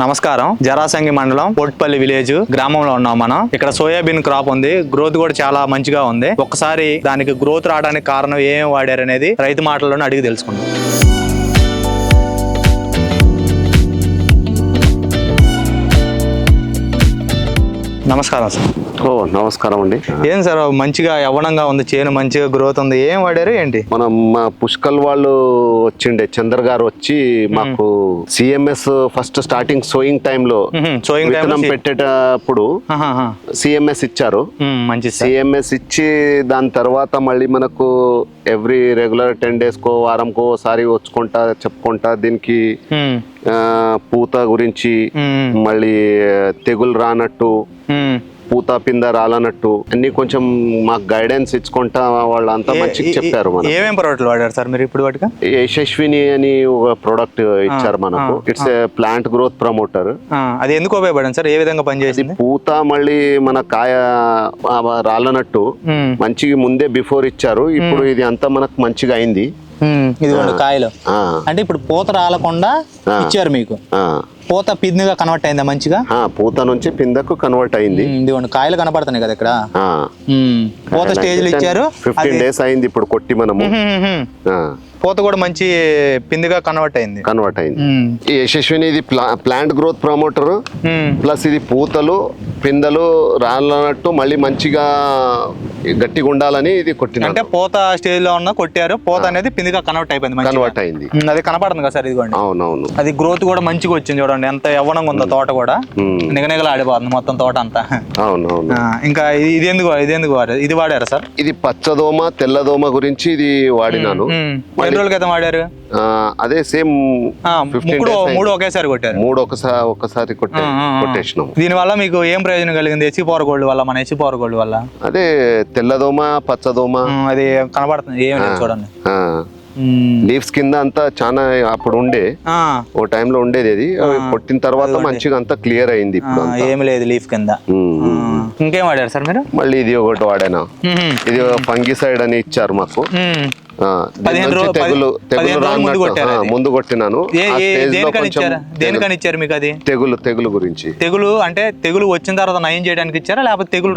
నమస్కారం. జరాసంగి మండలం పొట్పల్లి విలేజ్ గ్రామంలో ఉన్నాం మనం. ఇక్కడ సోయాబీన్ క్రాప్ ఉంది. గ్రోత్ కూడా చాలా మంచిగా ఉంది. ఒక్కసారి దానికి గ్రోత్ రావడానికి కారణం ఏం వాడారు అనేది రైతు మాటల్లోనే అడిగి తెలుసుకుందాం. నమస్కారం సార్. ఓ నమస్కారం అండి. ఏం సార్ మంచిగా యవ్వనంగా ఉంది చేను మంచిగా గ్రోత్ ఉంది ఏం వాడారు ఏంటి? మనం మా పుష్కల్ వాళ్ళు వచ్చిండే చంద్ర గారు వచ్చి మాకు సిఎంఎస్ ఫస్ట్ స్టార్టింగ్ సోయింగ్ టైంలో సోయింగ్ విత్తనం పెట్టేటప్పుడు సిఎంఎస్ ఇచ్చారు. మంచి సిఎంఎస్ ఇచ్చి దాని తర్వాత మళ్ళీ మనకు ఎవ్రీ రెగ్యులర్ టెన్ డేస్కో వారంకో ఒకసారి వచ్చుకుంటా చెప్పుకుంటా దీనికి పూత గురించి మళ్ళీ తెగులు రానట్టు. పూత పింద రాలనట్టు అన్ని కొంచెం మాకు గైడెన్స్ ఇచ్చుకుంటా వాళ్ళంతా మంచిగా చెప్పారు మనకు. ఏమేం ప్రోడక్ట్లు వాడారు సార్ మీరు ఇప్పుడు వాటిగా యశస్విని అని ఒక ప్రోడక్ట్ ఇచ్చారు మనకు. It's a plant growth promoter అది ఎందుకు ఉపయోగపడింది సార్? ఏ విధంగా పనిచేసింది? పూత మళ్ళీ మన కాయ రాలనట్టు మంచిగా ముందే బిఫోర్ ఇచ్చారు. ఇప్పుడు ఇది అంతా మనకు మంచిగా అయింది. ఇదిగోండి కాయలు. అంటే ఇప్పుడు పూత రాలకుండా. ఇచ్చారు మీకు. పూత పిన్నిగా కన్వర్ట్ అయిందా మంచిగా? పూత నుంచి పిందకు కన్వర్ట్ అయింది. ఇదిగోండి కాయలు కనపడుతున్నాయి కదా ఇక్కడ. పూత స్టేజ్లు ఇచ్చారు. ఫిఫ్టీన్ డేస్ అయింది ఇప్పుడు కొట్టి మనము. పూత కూడా మంచి పిందిగా కన్వర్ట్ అయింది. కన్వర్ట్ అయింది. ఈ యశస్విని ఇది ప్లాంట్ గ్రోత్ ప్రమోటర్. ప్లస్ ఇది పూతలు పిందలు రాలనట్టు మళ్ళీ మంచిగా గట్టిగా ఉండాలని ఇది కొట్టిన అంటే పూత స్టేజ్లో ఉన్న కొట్టారు. పూత అనేది పిందిగా కన్వర్ట్ అయిపోయింది. కన్వర్ట్ అయింది. అది కనపడుతుంది కదా సార్ ఇదిగోండి. అవునవును. అది గ్రోత్ కూడా మంచిగా వచ్చింది చూడండి ఎంత యవ్వనంగా ఉందో తోట కూడా. నిగనిగలు ఆడిపోతుంది మొత్తం తోట అంతా. అవునవును. ఇంకా ఇది ఎందుకు ఇది ఎందుకు వాడారు? ఇది వాడారా సార్? ఇది పచ్చదోమ తెల్లదోమ గురించి ఇది వాడినాను. ఎన్ని రోజుల క్రితం వాడారు? అదే సేమ్ మూడు ఒకేసారి కొట్టారు. మూడు ఒకసారి ఒకసారి కొట్టే. కొట్టేసినాం. దీని వల్ల మీకు ఏం ప్రయోజనం కలిగింది? ఎసి పవర్ గోల్డ్ వల్ల మన ఎసి పవర్ గోల్డ్ వల్ల? అదే తెల్లదోమ పచ్చదోమ అది కనబడుతుంది ఏం లేదు చూడండి. లీవ్స్ కింద అంతా చాలా అప్పుడు ఉండే. ఆ, ఓ టైంలో ఉండేది అది. కొట్టిన తర్వాత మంచిగా అంతా క్లియర్ అయింది ఆ, ఇప్పుడు అంతా. ఏం లేదు లీఫ్ కింద. ఇంకేం వాడారు సార్ మీరు? మళ్ళీ ఇది ఒకటి వాడాను. ఇది ఫంగిసైడ్ అని ఇచ్చారు మాకు. పదిహేను రోజులు ముందు కొట్టినాను. దేనికని ఇచ్చారా మీకు అది? తెగులు తెగులు గురించి. తెగులు అంటే తెగులు వచ్చిన తర్వాత నయం చేయడానికి ఇచ్చారా? లేకపోతే తెగులు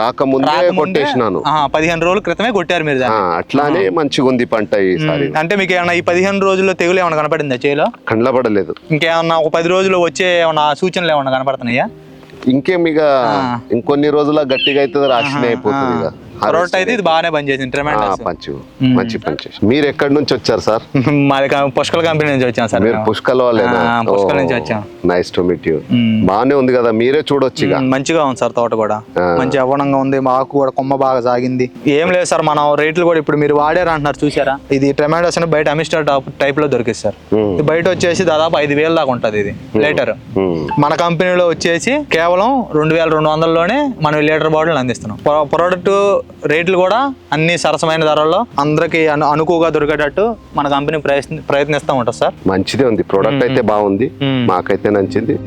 రాకముందు కొట్టేసినాను. పదిహేను రోజుల క్రితమే కొట్టారు మీరు అట్లానే మంచిగా ఉంది పంట ఈసారి అంటే మీకు ఏమన్నా ఈ పదిహేను రోజుల్లో తెగులు ఏమైనా కనపడిందా చేలో? కండ్లబడలేదు ఇంకేమన్నా ఒక పది రోజులు వచ్చే ఏమన్నా సూచనలు ఏమన్నా కనపడుతున్నాయా? ఇంకేం ఇక ఇంకొన్ని రోజుల గట్టిగా అయితే రాసిన అయిపోతుంది ఇక రోట్ అయితే ఇది బాగానే పనిచేసింది ట్రెమెండస్ మంచి మంచి మీరు ఎక్కడి నుంచి వచ్చారు సార్? మాది పుష్కల కంపెనీ నుంచి వచ్చాం సార్ మీరు. పుష్కల్ పుష్కల్ నుంచి వచ్చాం. Nice to meet you. బాగానే ఉంది కదా మీరే చూడొచ్చు మంచిగా ఉంది సార్ తోట కూడా. మంచి అవ్వనంగా ఉంది మాకు కూడా కొమ్మ బాగా సాగింది. ఏం లేదు సార్ మనం రేట్లు కూడా ఇప్పుడు మీరు వాడారు అంటున్నారు చూసారా ఇది టమాటోస్ అని బయట అమిస్టర్ టాప్ టైప్లో దొరికింది సార్. బయట వచ్చేసి దాదాపు ఐదు వేల దాకా ఉంటుంది ఇది లీటర్. మన కంపెనీలో వచ్చేసి కేవలం రెండు వేల రెండు వందలలోనే మనం లీటర్ బాటిల్ అందిస్తున్నాం. ప్రో- ప్రోడక్ట్ రేట్లు కూడా అన్ని సరసమైన ధరల్లో అందరికి అను అనుకువగా దొరికేటట్టు మన కంపెనీ ప్రయత్ని ప్రయత్నిస్తూ ఉంటుంది సార్. మంచిదే ఉంది. ప్రోడక్ట్ అయితే బాగుంది. మాకైతే నచ్చింది.